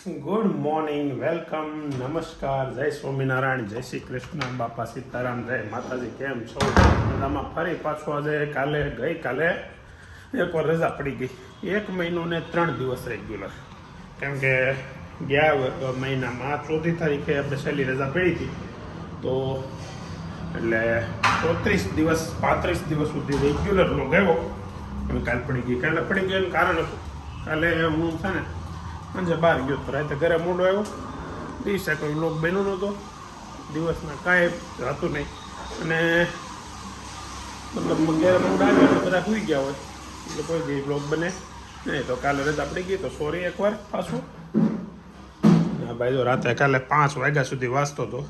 Good morning, welcome, નમસ્કાર, જય સ્વામિનારાયણ, જય શ્રી કૃષ્ણ, બાપા સીતારામ, જય માતાજી, કેમ છો? બધામાં ફરી પાછો આજે કાલે, ગઈકાલે એકવાર રજા પડી ગઈ. એક મહિનો ને ત્રણ દિવસ રેગ્યુલર કેમ કે ગયા મહિનામાં ચોથી તારીખે આપણે છેલ્લી રજા પડી હતી. તો એટલે ચોત્રીસ દિવસ, પાંત્રીસ દિવસ સુધી રેગ્યુલર નો ગયો. અને કાલ પડી ગઈ. કાલે પડી ગયું કારણ હતું. કાલે હું છે ને સાંજે બહાર ગયો તો રાતે ઘરે મોડો આવ્યો. દિવસે કોઈ લોક બન્યો નહોતો. દિવસના કાંઈ હતું નહીં. અને મતલબ ઘરે મોડ આવ્યો બધા સુઈ ગયા હોય. એટલે કોઈ દી બ્લોગ બને. નહીં તો કાલે રજા પડી ગઈ તો સોરી એકવાર પાછું. હા ભાઈ, જો રાતે કાલે પાંચ વાગ્યા સુધી વાંચતો હતો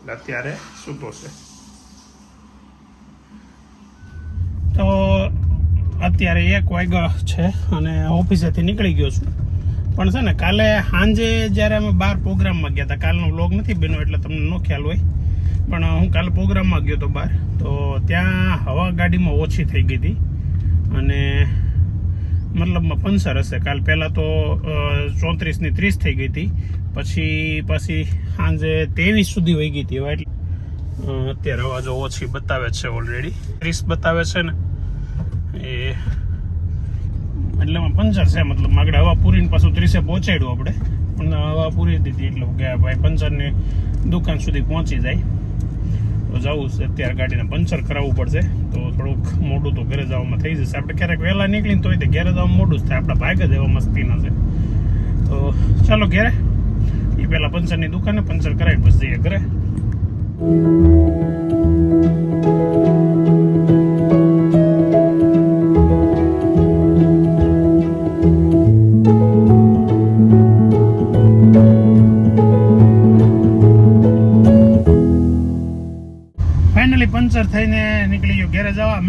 એટલે અત્યારે સૂતો છે. તો અત્યારે એક વાગ્યો છે અને ઓફિસેથી નીકળી ગયો છું. પણ છે ને, કાલે સાંજે જ્યારે અમે બહાર પ્રોગ્રામમાં ગયા હતા, કાલનો વ્લોગ નથી બન્યો એટલે તમને ન ખ્યાલ હોય, પણ હું કાલે પ્રોગ્રામમાં ગયો હતો બહાર તો ત્યાં હવા ગાડીમાં ઓછી થઈ ગઈ હતી અને મતલબમાં પંચર હશે. કાલ પહેલાં તો ચોત્રીસની ત્રીસ થઈ ગઈ હતી, પછી પછી સાંજે ત્રેવીસ સુધી વહી ગઈ હતી એટલે અત્યારે હવા જો ઓછી બતાવે છે ઓલરેડી ત્રીસ બતાવે છે ને, એ એટલે એમાં પંચર છે, મતલબ આગળ હવા પૂરીને પાછું ત્રીસે પહોંચાડ્યું આપણે. પણ હવા પૂરી દીધી એટલે કે ભાઈ પંચરની દુકાન સુધી પહોંચી જાય. તો જવું છે, અત્યારે ગાડીને પંચર કરાવવું પડશે. તો થોડુંક મોડું તો ઘરે જવામાં થઈ જશે. આપણે ક્યારેક વહેલા નીકળીને તોય તે ઘરે જવામાં મોડું જ થાય. આપણા ભાગ જ એવા મસ્તીના છે. તો ચાલો ઘરે. એ પહેલાં પંચરની દુકાને પંચર કરાવી પછી જઈએ ઘરે.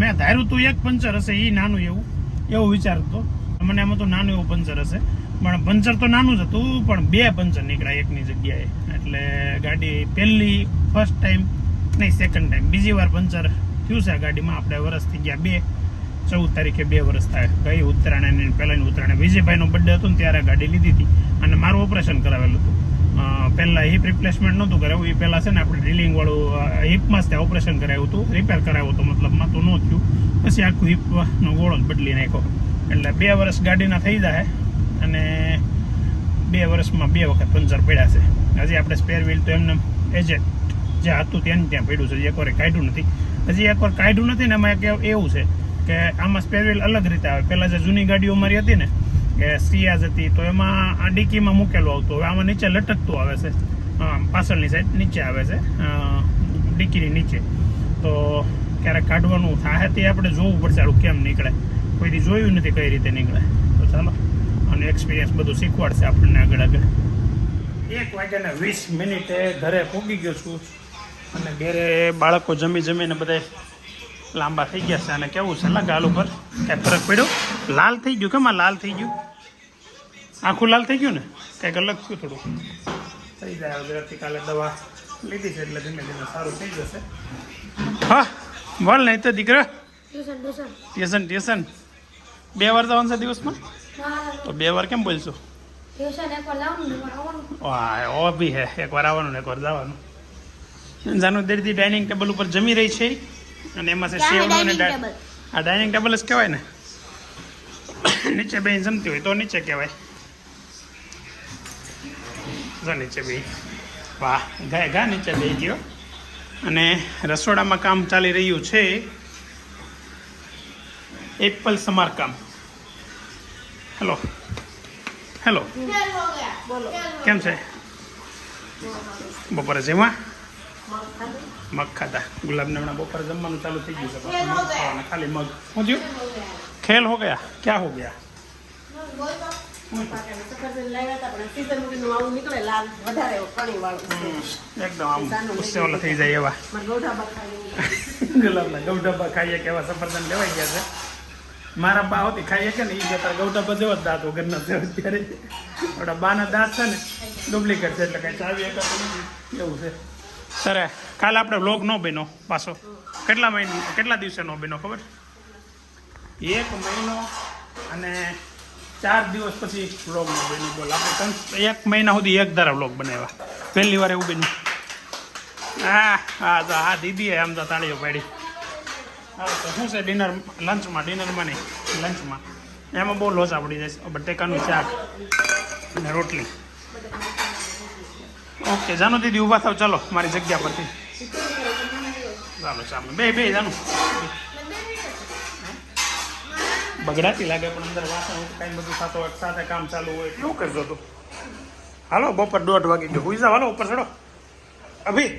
મેં ધાર્યું તું એક પંચર હશે એ નાનું એવું એવું વિચારતો મને એમાં તો નાનું એવું પંચર હશે. પણ પંચર તો નાનું જ હતું, પણ બે પંચર નીકળ્યા એકની જગ્યાએ. એટલે ગાડી પહેલી ફર્સ્ટ ટાઈમ નહીં સેકન્ડ ટાઈમ બીજી વાર પંચર થયું છે આ ગાડીમાં. આપણે વરસ ગયા બે, ચૌદ તારીખે બે વર્ષ થાય. ગઈ ઉત્તરાયણ પહેલાંની ઉત્તરાયણ. વિજયભાઈનો બર્થડે હતો ને ત્યારે ગાડી લીધી હતી. અને મારું ઓપરેશન કરાવેલું હતું. પહેલા હિપ રિપ્લેસમેન્ટ નહોતું કરાવ્યું. એ પહેલાં છે ને આપણે ડ્રિલિંગવાળું હિપમાં જ ઓપરેશન કરાવ્યું હતું. રિપેર કરાવ્યું હતું, મતલબમાં તો ન થયું. પછી આખું હિપનો ગોળો જ બદલી નાખ્યો. એટલે બે વર્ષ ગાડીના થઈ જાય અને બે વર્ષમાં બે વખત પંચર પડ્યા છે. હજી આપણે સ્પેર વ્હીલ તો એમને એજેટ જે હતું ત્યાં ત્યાં પડ્યું છે. એકવાર કાઢ્યું નથી. હજી એકવાર કાઢ્યું નથી ને એમાં એક એવું છે કે આમાં સ્પેર વ્હીલ અલગ રીતે આવે. પહેલાં જે જૂની ગાડીઓ મારી હતી ને કે સિયાઝ હતી તો એમાં આ ડીકીમાં મૂકેલું આવતું. હવે આમાં નીચે લટકતું આવે છે. પાછળની સાઈડ નીચે આવે છે. ડીકીની નીચે. તો ક્યારેક કાઢવાનું થાય તે આપણે જોવું પડશે આવું કેમ નીકળે. કોઈ દી જોયું નથી કઈ રીતે નીકળે. તો ચાલો અને એક્સપિરિયન્સ બધું શીખવાડશે આપણને આગળ આગળ. એક વાગ્યાને વીસ મિનિટે ઘરે પૂગી ગયો છું. અને ઘરે બાળકો જમી જમીને બધા લાંબા થઈ ગયા છે અને કેવું છે? ગાલ ઉપર કાંઈ ફરક પડ્યો? લાલ થઈ ગયું કેમ આ લાલ થઈ ગયું? આખું લાલ થઈ ગયું ને? કંઈક અલગ થયું થોડું. થઈ જાય હવે જરાકથી કાલે દવા લીધી છે એટલે ધીમે ધીમે સારું થઈ જશે. હા? બોલ નહીં તો દીકરા. Tuition tuition. બે વાર જવાનું છે દિવસમાં? તો બે વાર કેમ બોલશું? ઓ બી હે. એકવાર આવવાનું ને એકવાર જવાનું. જાનું દર્દી ડાઇનિંગ ટેબલ ઉપર જમી રહી છે? અને એમાં છે હે ને આ ડાઇનિંગ ટેબલ જ કહેવાય ને? નીચે બેન જમતી હોય તો નીચે કહેવાય. જો નીચે બે વાહ ગાય ગા નીચે બે ગયો. અને રસોડામાં કામ ચાલી રહ્યું છે એપલ સમારકામ હેલો. હેલો. કેમ છે? બપોરે જમવા મગ ખાતા ગુલાબને હમણાં બપોરે જમવાનું ચાલુ થઈ ગયું છે મગ ખાવાના, ખાલી મગ. શું થયું? ખેલ હો ગયા. ક્યાં હો ગયા? એકદમ આમ ગુસ્સે થઈ જાય એવા. ગુલાબના ગૌઢબા ખાઈએ કે એવા સફરજન લેવાઈ ગયા છે. મારા બા હોતી ખાઈએ કે ને એ જતા ગૌઢબા જેવા જ દાંત વગરના છે અત્યારે. ઓલા બાના દાંત છે ને ડુપ્લિકેટ છે એટલે કઈ ચાવી એક એવું છે. સરે કાલે આપણે વ્લોગ નો બન્યો પાછો. કેટલા મહિના કેટલા દિવસે નો બન્યો ખબર? એક મહિનો અને ચાર દિવસ પછી વ્લોગ બન્યું. બોલ આપણે એક મહિના સુધી એક ધારા વ્લોગ બનાવ્યા. પહેલી વાર એવું બન્યું. હા હા તો હા દીદીએ આમ તો તાળીઓ પાડી. હા તો શું છે ડિનર લંચમાં ડિનરમાં નહીં લંચમાં એમાં બહુ લોચા પડી જાય બટેકાનું શાક અને રોટલી. ઓકે, જાનું દીદી ઊભા થાવ, ચાલો, મારી જગ્યા પરથી. ચાલો ચાલો. બે બે, જાનું. બગડાતી લાગે, પણ અંદર વાસણ કાંઈ બધું થતો હોય, સાથે કામ ચાલુ હોય કેવું કરજો તું. હાલો, બપોર દોઢ વાગી ગયો. હુઈ જાવ હાલો, ઉપર ચડો. અભી,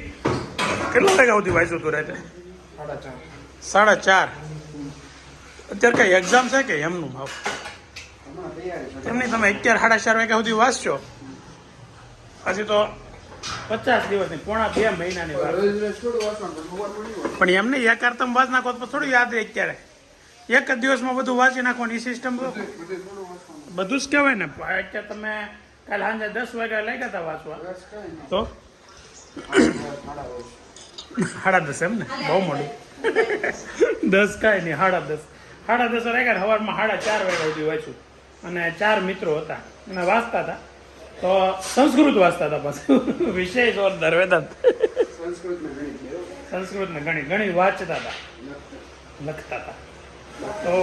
કેટલા વાગ્યા સુધી વાંચ્યું તું રાતે? સાડા ચાર. અત્યારે કઈ એક્ઝામ છે કે એમનું ભાવ એમની તમે અત્યારે સાડા ચાર વાગ્યા સુધી વાંચશો? હજી તો પચાસ દિવસની પોણા બે મહિનાની વાર પણ એમને એકાર તમે વાંચ નાખો તો થોડું યાદ રહે અત્યારે. એક જ દિવસમાં બધું વાંચી નાખવાની સિસ્ટમ બધું જ કહેવાય ને. અત્યારે તમે કાલે સાંજે દસ વાગ્યા લાગ્યા હતા વાંચવા? તો? સાડા દસ એમ ને? બહુ મોડું. દસ કાંઈ નહીં સાડા દસ. સાડા દસ વાગ્યા સવારમાં સાડા ચાર વાગ્યા સુધી વાંચ્યું. અને ચાર મિત્રો હતા. અને વાંચતા હતા. તો સંસ્કૃત વાંચતા હતા પાછું. વિષય જોરદાર વેદાંત સંસ્કૃત ને ઘણી ઘણી વાંચતા હતા. લખતા હતા. તો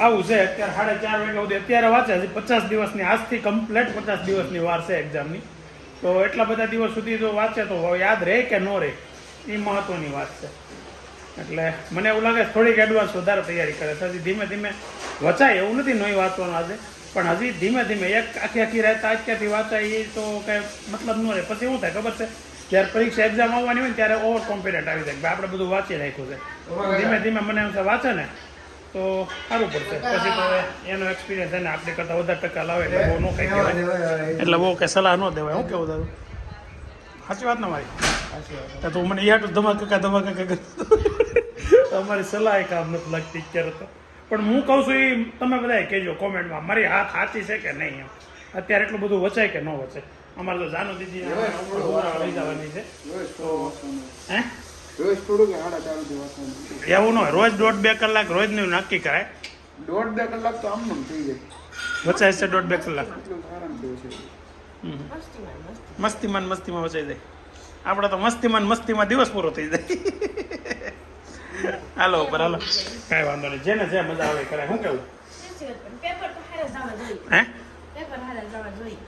આવું છે. અત્યારે સાડા ચાર વાગ્યા સુધી અત્યારે વાંચે છે. પચાસ દિવસની આજથી કમ્પ્લેટ પચાસ દિવસની વાર છે એક્ઝામની તો એટલા બધા દિવસ સુધી જો વાંચે તો યાદ રહે કે ન રહે એ મહત્વની વાત છે. એટલે મને એવું લાગે થોડીક એડવાન્સ વધારે તૈયારી કરે છે. હજી ધીમે ધીમે વચાય એવું નથી નહીં વાંચવાનું આજે. પણ હજી ધીમે ધીમે એક આખી આખી રાત આખી વાંચાય એ તો કંઈ મતલબ ન રહે. પછી શું થાય ખબર છે? જ્યારે પરીક્ષા એક્ઝામ આવવાની હોય ને ત્યારે ઓવર કોન્ફિડન્ટ આવી જાય આપણે બધું વાંચી રાખ્યું છે. ધીમે ધીમે મને એમ વાંચે ને? તો સારું પડશે. પછી તો એનો એક્સપિરિયન્સ એને આપણી કરતાં વધારે ટકા લાવે એટલે બહુ ન કંઈ કહેવાય. એટલે બહુ કંઈ સલાહ ન દેવાય. હું કેવું તારું? સાચી વાત ને મારી? તો તું મને યાર ધમાકા ધમાકા અમારી સલાહ કામ નથી લાગતી અત્યારે તો. પણ હું કહું છું એ તમે બધા કહેજો કોમેન્ટમાં મારી હાથ સાચી છે કે નહીં એમ. અત્યારે એટલું બધું વચાય કે ન વચાય. અમારે તો જાનુ દીદી લઈ જવાની છે. તો હે? રોજ એવું ન હોય રોજ દોઢ બે કલાક રોજનું નક્કી કરાય. દોઢ બે કલાક તો આમ થઈ જાય. વચાય છે દોઢ બે કલાક. હમ. મસ્તીમાં મસ્તીમાં. વચાઈ જાય. આપણે તો મસ્તીમાં મસ્તીમાં દિવસ પૂરો થઈ જાય. હાલો ઉપર હાલો. કાંઈ વાંધો નહીં. જેને જે મજા આવે એ કરે શું કેવું? હે?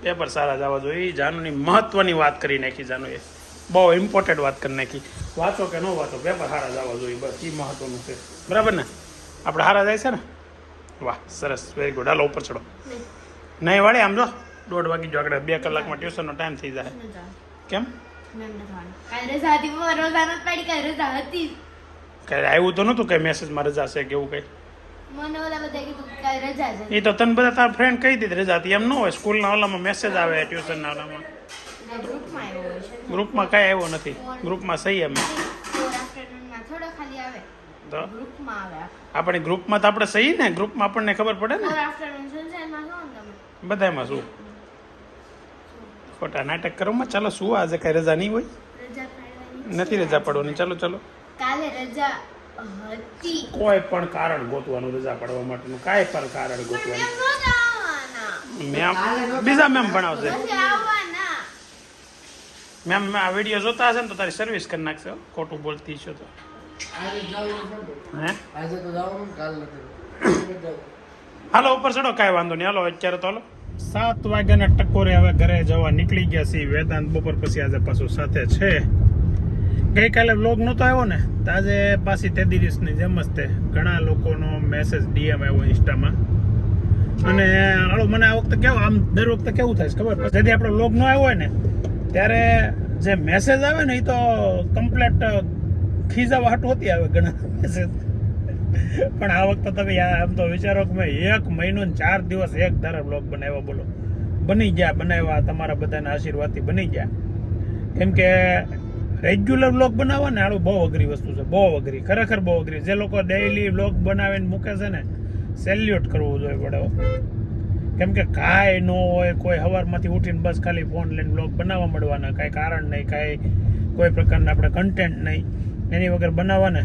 પેપર સારા જવા જોઈએ. જાનુની મહત્વની વાત કરી નાખી જાનુએ. બહુ ઇમ્પોર્ટન્ટ વાત કરી નાખી. વાંચો કે ન વાંચો પેપર સારા જવા જોઈએ. બસ એ મહત્વનું છે. બરાબર ને? આપણે સારા જાય છે ને? વાહ સરસ. વેરી ગુડ હાલો ઉપર ચડો. નહીં વળે આમ જો. દોઢ વાગી જો આગળ. બે કલાકમાં ટ્યુશનનો ટાઈમ થઈ જાય. કેમ? હતી. રજા હતી. કાંઈ આવ્યું તો નહોતું કઈ મેસેજમાં રજા છે કે એવું કંઈ? એ તો તને બધા તારા ફ્રેન્ડ કહી દીધી રજા હતી. એમ ન હોય સ્કૂલના ઓલામાં મેસેજ આવે ટ્યુશનના ઓલામાં. ગ્રુપમાં કાંઈ આવ્યો નથી. ગ્રુપમાં સહી એમ તો? આપણે ગ્રુપમાં તો આપણે સહી ને? ગ્રુપમાં આપણને ખબર પડે ને? બધામાં શું ખોટા નાટક કરવામાં ચાલો શું આજે કઈ રજા નહીં હોય? નથી રજા પડવાની. ચાલો ચાલો. કાલે રજા હતી. કોઈ પણ કારણ ગોતવાનું રજા પડવા માટેનું કાંઈ પણ કારણ ગોતવાનું. મેમ બીજા મેમ ભણાવશે મેમ આ વીડિયો જોતા હશે ને તો તારી સર્વિસ કરી નાખશે ખોટું બોલતી છો તો. હાલો ઉપર ચડો કાંઈ વાંધો નહીં. હાલો અત્યારે તો હાલો. સાત વાગ્યાના ટકોરે હવે ઘરે જવા નીકળી ગયા છીએ. વેદાંત બપોર પછી આજે પાછું સાથે છે. ગઈકાલે બ્લોગ નહોતો આવ્યો ને તો આજે પાછી તે દિવસની જેમ જ તે ઘણા લોકોનો મેસેજ ડીએમ આવ્યો ઇન્સ્ટામાં. અને હાલો મને આ વખતે કેવું આમ દર વખતે કેવું થાય છે ખબર? જેથી આપણો બ્લોગ ન આવ્યો હોય ને ત્યારે જે મેસેજ આવે ને એ તો કમ્પ્લેટ ખીજાવા હાટ હોતી આવે ઘણા મેસેજ પણ આ વખતે તમે આમ તો વિચારો કે મેં એક મહિનો ને ચાર દિવસ એક ધારા બ્લોગ બનાવ્યો બોલો. બની ગયા બનાવ્યા તમારા બધાના આશીર્વાદથી બની ગયા. કેમ કે રેગ્યુલર બ્લોગ બનાવવા ને આડું બહુ અઘરી વસ્તુ છે, બહુ અઘરી, ખરેખર બહુ અઘરી. જે લોકો ડેઈલી બ્લોગ બનાવીને મૂકે છે ને સેલ્યુટ કરવું જોઈએ પડે. કેમ કે કાંઈ ન હોય, કોઈ સવારમાંથી ઉઠીને બસ ખાલી ફોન લઈને બ્લોગ બનાવવા મળવાના, કાંઈ કારણ નહીં, કાંઈ કોઈ પ્રકારના આપણે કન્ટેન્ટ નહીં. એની વગર બનાવવાને,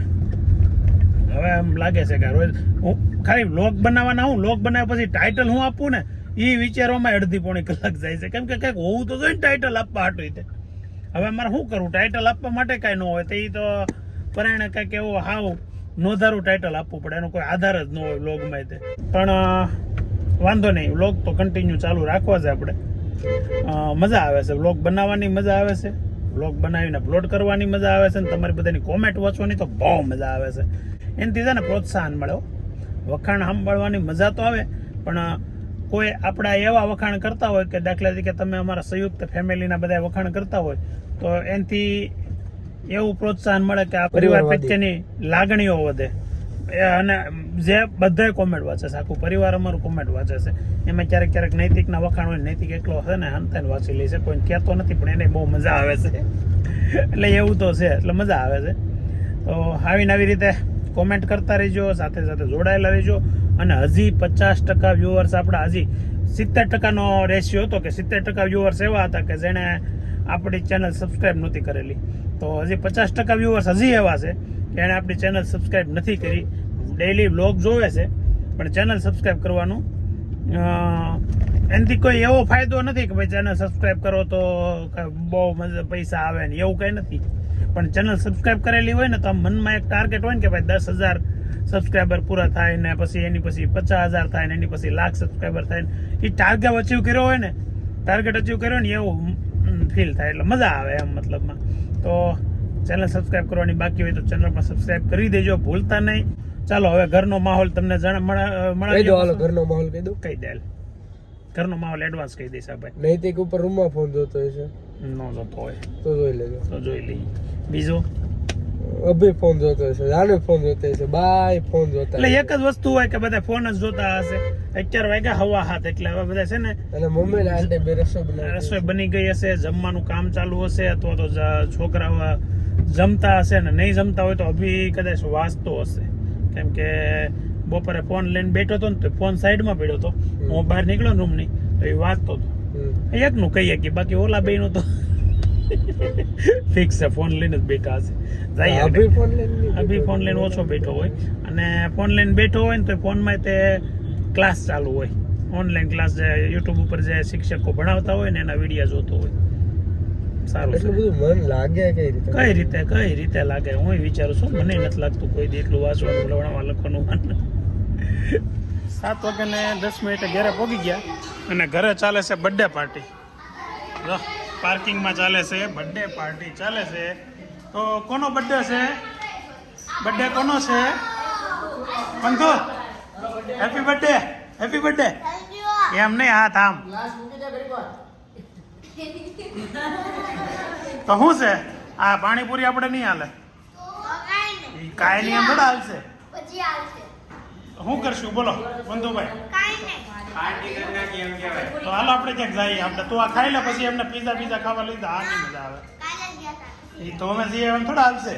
હવે એમ લાગે છે કે રોજ હું ખાલી બ્લોગ બનાવવાના હું બ્લોગ બનાવ્યા પછી ટાઇટલ હું આપું ને એ વિચારવામાં અડધી પોણી કલાક જાય છે. કેમ કે કંઈક હોવું તો જોઈએ ટાઇટલ આપવા હાટું રીતે હવે મારે શું કરવું? ટાઇટલ આપવા માટે કાંઈ ન હોય તો એ તો પરાયણે કંઈક એવો હાવ નોંધારું ટાઇટલ આપવું પડે. એનો કોઈ આધાર જ ન હોય વ્લોગમાં તે. પણ વાંધો નહીં. વ્લોગ તો કન્ટિન્યુ ચાલુ રાખવા છે આપણે. મજા આવે છે. વ્લોગ બનાવવાની મજા આવે છે. વ્લોગ બનાવીને અપલોડ કરવાની મજા આવે છે અને તમારી બધાની કોમેન્ટ વાંચવાની તો બહુ મજા આવે છે. એનાથી છે ને પ્રોત્સાહન મળે વખાણ સાંભળવાની મજા તો આવે, પણ કોઈ આપણા એવા વખાણ કરતા હોય કે દાખલા તરીકે તમે અમારા સંયુક્ત ફેમિલીના બધા વખાણ કરતા હોય તો એનાથી એવું પ્રોત્સાહન મળે કે આ પરિવાર પ્રત્યેની લાગણીઓ વધે. અને જે બધાય કોમેન્ટ વાંચે છે આખું પરિવાર અમારું કોમેન્ટ વાંચે છે. એમાં ક્યારેક ક્યારેક નૈતિકના વખાણ હોય નૈતિક એકલો હશે ને હંતાને વાંચી લે છે કોઈ કહેતો નથી પણ એને બહુ મજા આવે છે. એટલે એવું તો છે એટલે મજા આવે છે. તો આવીને આવી રીતે કોમેન્ટ કરતા રહેજો સાથે સાથે જોડાયેલા રહેજો. અને હજી પચાસ ટકા વ્યુઅર્સ આપણા, હજી સિત્તેર ટકાનો રેશિયો હતો કે સિત્તેર ટકા વ્યુઅર્સ એવા હતા કે જેણે આપણી ચેનલ સબસ્ક્રાઈબ નહોતી કરેલી. તો હજી પચાસ ટકા વ્યુઅર્સ હજી એવા છે કે એણે આપણી ચેનલ સબસ્ક્રાઈબ નથી કરી. ડેઈલી વ્લોગ જોવે છે, પણ ચેનલ સબસ્ક્રાઈબ કરવાનું એનાથી કોઈ એવો ફાયદો નથી કે ભાઈ ચેનલ સબસ્ક્રાઈબ કરો તો બહુ મજા, પૈસા આવે ને એવું કંઈ નથી. પણ ચેનલ સબસ્ક્રાઈબ કરેલી હોય ને તો આમ મનમાં એક ટાર્ગેટ હોય ને કે ભાઈ દસ હજાર સબસ્ક્રાઈબર પૂરા થાય ને પછી એની પછી પચાસ હજાર થાય ને એની પછી લાખ સબસ્ક્રાઈબર થાય ને એ ટાર્ગેટ અચીવ કર્યો હોય ને ટાર્ગેટ અચીવ કર્યો ને એવું ફીલ થાય એટલે મજા આવે એમ મતલબમાં. તો ચેનલ સબસ્ક્રાઈબ કરવાની બાકી હોય તો ચેનલ પણ સબસ્ક્રાઈબ કરી દેજો ભૂલતા નહીં. ચાલો હવે ઘરનો માહોલ તમને જણા મળે ઘરનો માહોલ કહી દઉં કહી દે. ઘરનો માહોલ એડવાન્સ કહી દઈશ આપણે. નૈતિક ઉપર રૂમમાં ફોન જોતો હશે ન જોતો હોય. તો જોઈ લેજો. તો જોઈ લઈએ. બીજો? અભી ફોન જોતો હશે રાને ફોન જોતો હશે બાય ફોન જોતા એટલે એક જ વસ્તુ હોય કે બધા ફોન જ જોતા હશે. અગિયાર વાગ્યા હવા હાથ એટલે હવે બધા છે ને અને મમ્મી ને આંટે બે રસોઈ રસોઈ બની ગઈ હશે જમવાનું કામ ચાલુ હશે અથવા તો છોકરાઓ જમતા હશે ને નહીં જમતા હોય તો અભી કદાચ વાંચતો હશે. કેમ કે બપોરે ફોન લઈને બેઠો હતો ને તો ફોન સાઈડમાં પડ્યો હતો. હું બહાર નીકળ્યો ને રૂમની તો એ વાંચતો હતો. એકનું કહીએ કે બાકી ઓલા બેનું તો ફિક્સ છે ફોન લઈને જ બેઠા હશે. જાય અભી ફોન લઈને ઓછો બેઠો હોય. અને ફોન લઈને બેઠો હોય ને તો ફોનમાં તે ક્લાસ ચાલુ હોય. ઓનલાઈન ક્લાસ જે યુટ્યુબ ઉપર જે શિક્ષકો ભણાવતા હોય ને એના વીડિયો જોતો હોય. સારું એટલું છે. બધું મન લાગે કઈ રીતે? કઈ રીતે કઈ રીતે લાગે? હું વિચારું છું મને નથી લાગતું કોઈ દી એટલું વાંચવાનું ભણવા લખવાનું સાત વાગે ને દસ મિનિટે ઘરે પહોંચી ગયા અને ઘરે ચાલે છે બર્થડે પાર્ટી જો પાર્કિંગમાં ચાલે છે બર્થડે પાર્ટી ચાલે છે. તો કોનો બર્થડે છે? બર્થડે કોનો છે? Panthu happy birthday happy birthday એમ નહીં હા થામ. તો શું છે? આ પાણીપુરી આપણે નહીં હાલે. કાંઈ નહીં. એમ થોડા હાલશે. પછી તો શું કરશું? બોલો બંધુભાઈ. તો હાલો આપણે ક્યાંક જઈએ આપણે. તો આ ખાઈ લે પછી એમને પીઝા પીઝા ખાવા લીધા આ નહીં મજા આવે. એ તો અમે જઈએ એમ થોડા હાલશે.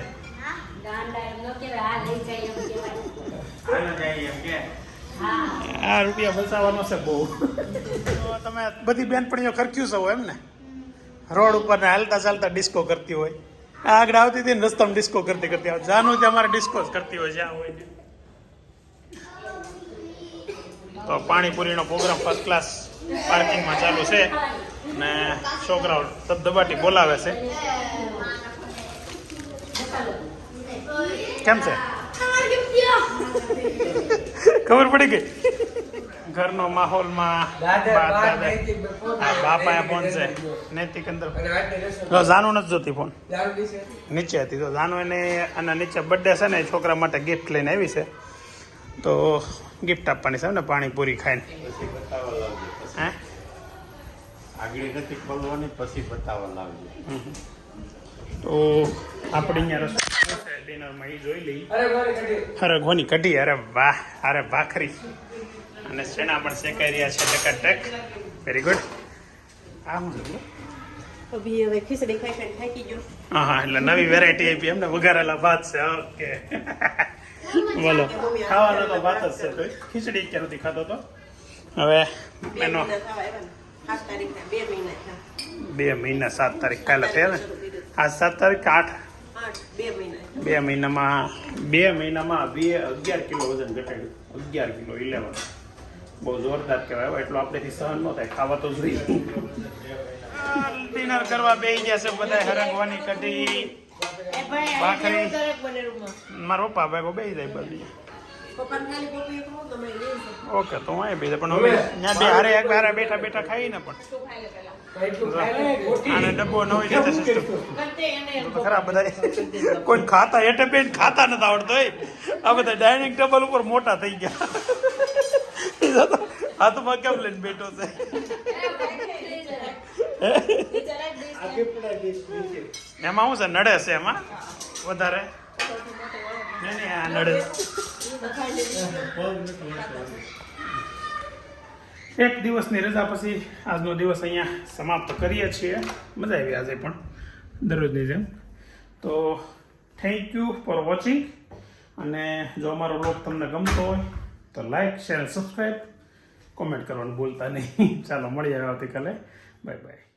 આ રૂપિયા બચાવવાનો છે બહુ. તો તમે બધી બેનપણીઓ ખર્ચ્યું છો એમ ને? રોડ ઉપર ને હાલતા ચાલતા ડિસ્કો કરતી હોય. આગળ આવતી હતી રસ્તામાં ડિસ્કો કરતી કરતી. આવે જાનું ત્યાં અમારે ડિસ્કો કરતી હોય જ્યાં હોય ત્યાં. તો પાણીપુરીનો પ્રોગ્રામ ફર્સ્ટ ક્લાસ પાર્કિંગમાં ચાલુ છે ને છોકરાઓ ધબધબાટી બોલાવે છે. કેમ છે? ખબર પડી ગઈ? ઘરનો માહોલમાં બાપા બા, નૈતિક અંદર. અને જાનું નથી જોતી ફોન નીચે હતી. તો જાનું એને અને નીચે બર્થડે છે ને છોકરા માટે ગિફ્ટ લઈને આવી છે. તો ગિફ્ટ આપવાની સાહેબ ને પાણીપુરી ખાઈને. હે? આગળ નથી ખોલવાની પછી બતાવવા લાવજો. તો આપણે અહીંયા રસોઈ ડિનરમાં એ જોઈ લઈ અરે મારે કઢી. અરે ઘોની કઢી? અરે વાહ અરે ભાખરી. અને શેના પણ શેકાઈ રહ્યા છે ટકાટક. વેરી ગુડ આ હું હા હા એટલે નવી વેરાયટી આપી એમને વઘારેલા ભાત છે ઓકે. બોલો. ખાવાનો તો વાત જ છે તોય ખીચડી ક્યાં નથી ખાતો તો? હવે એનો બે મહિના થયા. બે મહિના સાત તારીખ. કાલે થયા ને આજ સાત તારીખ આઠ? બે મહિનામાં બે મહિનામાં બે અગિયાર કિલો વજન ઘટાડ્યું. અગિયાર કિલો ઇલેવન બહુ જોરદાર કહેવાય હવે એટલું આપણેથી સહન ન થાય. ખાવા તો જોઈએ. ડિનર કરવા બેસી ગયા છે બધા હરંગવાની કઢી. ભાખરી. મારા પપ્પા ભાઈ બેસી જાય બધી. ઓકે તો હું બે પણ હવે ત્યાં બે હારે એક હારે બેઠા બેઠા ખાઈ ને પણ. આને ડબ્બો નવી રીતે સિસ્ટમ કરતે ખરા બધા કોઈ ખાતા એટલે બેન ખાતા નથી આવડતો એ. આ બધા ડાઇનિંગ ટેબલ ઉપર મોટા થઈ ગયા. હાથમાં કેમ લઈને બેઠો છે? એમાં શું છે? નડે છે એમાં? વધારે? આ નડે. એક દિવસની રજા પછી આજનો દિવસ અહીંયા સમાપ્ત કરીએ છીએ. મજા આવી આજે પણ, દરરોજની જેમ. તો થેન્ક યુ ફોર વોચિંગ અને જો અમારો બ્લોગ તમને ગમતો હોય, તો લાઈક શેર સબસ્ક્રાઈબ કોમેન્ટ કરવાનું ભૂલતા નહીં. ચાલો, મળીએ આવતીકાલે. Bye bye